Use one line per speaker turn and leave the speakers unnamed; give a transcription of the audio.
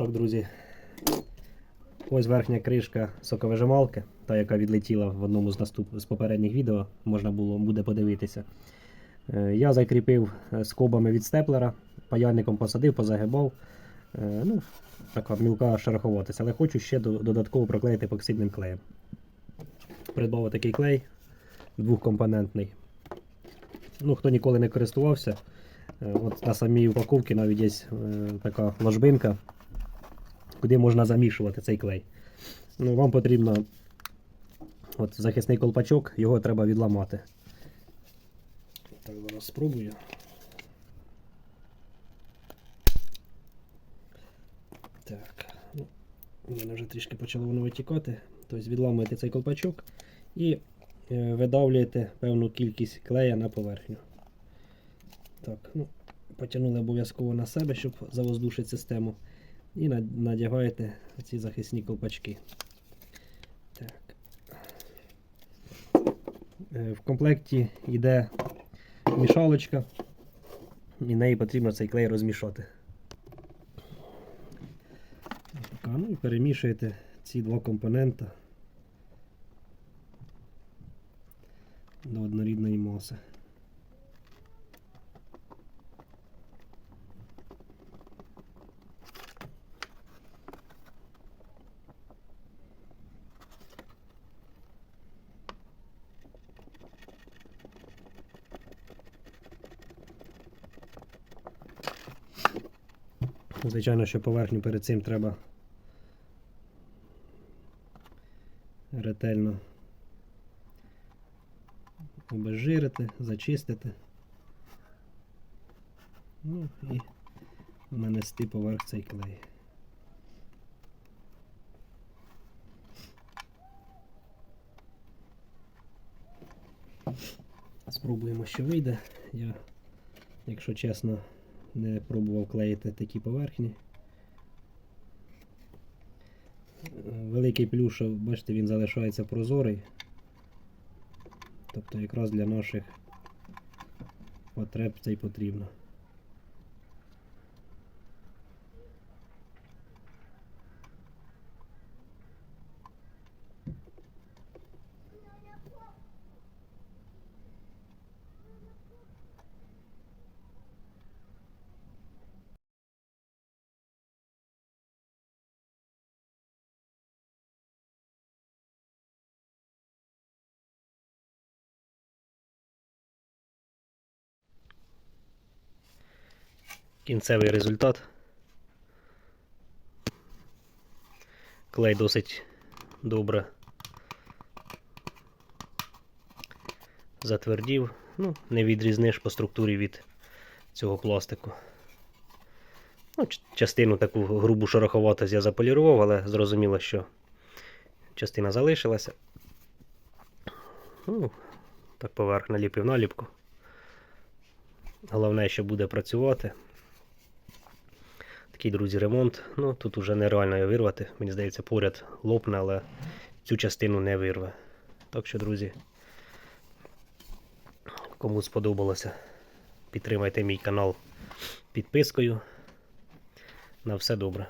Так, друзі. Ось верхня кришка соковижималки, та яка відлетіла в одному з наступ... з попередніх відео, можна було буде подивитися. Е, Я закріпив е, скобами від степлера, паяльником посадив, позагибав. Е, Ну, така мілка шероховатися, але хочу ще додатково проклеїти епоксидним клеєм. Придбав такий клей двохкомпонентний. Ну, хто ніколи не користувався, от на самій упаковці навіть є така ложбинка, куди можна замішувати цей клей. Ну, вам потрібно от, захисний колпачок, його треба відламати. Так, зараз спробую. Так, ну, у мене вже трішки почало воно витікати. Тобто відламуєте цей колпачок і е, видавлюєте певну кількість клея на поверхню. Так, ну, потягнули обов'язково на себе, щоб завоздушити систему. І надягаєте ці захисні колпачки. Так. Е, В комплекті йде мішалочка, і неї потрібно цей клей розмішати. Ну і перемішуєте ці два компонента до однорідної маси. Звичайно, що поверхню перед цим треба ретельно обезжирити, зачистити. Ну і нанести поверх цей клей. Спробуємо, що вийде. Я, якщо чесно, не пробував клеїти такі поверхні. Великий плюс, бачите, він залишається прозорий. Тобто якраз для наших потреб це й потрібно. Кінцевий результат. Клей досить добре затвердів. Ну, не відрізниш по структурі від цього пластику. Ну, частину таку грубу шероховатость я заполірував, але зрозуміло, що частина залишилася. Ну, так поверх наліпив наліпку. Головне, що буде працювати. Такий, друзі, ремонт. Ну, тут уже нереально його вирвати. Мені здається, поряд лопне, але цю частину не вирве. Так що, друзі, кому сподобалося, підтримайте мій канал підпискою. На все добре.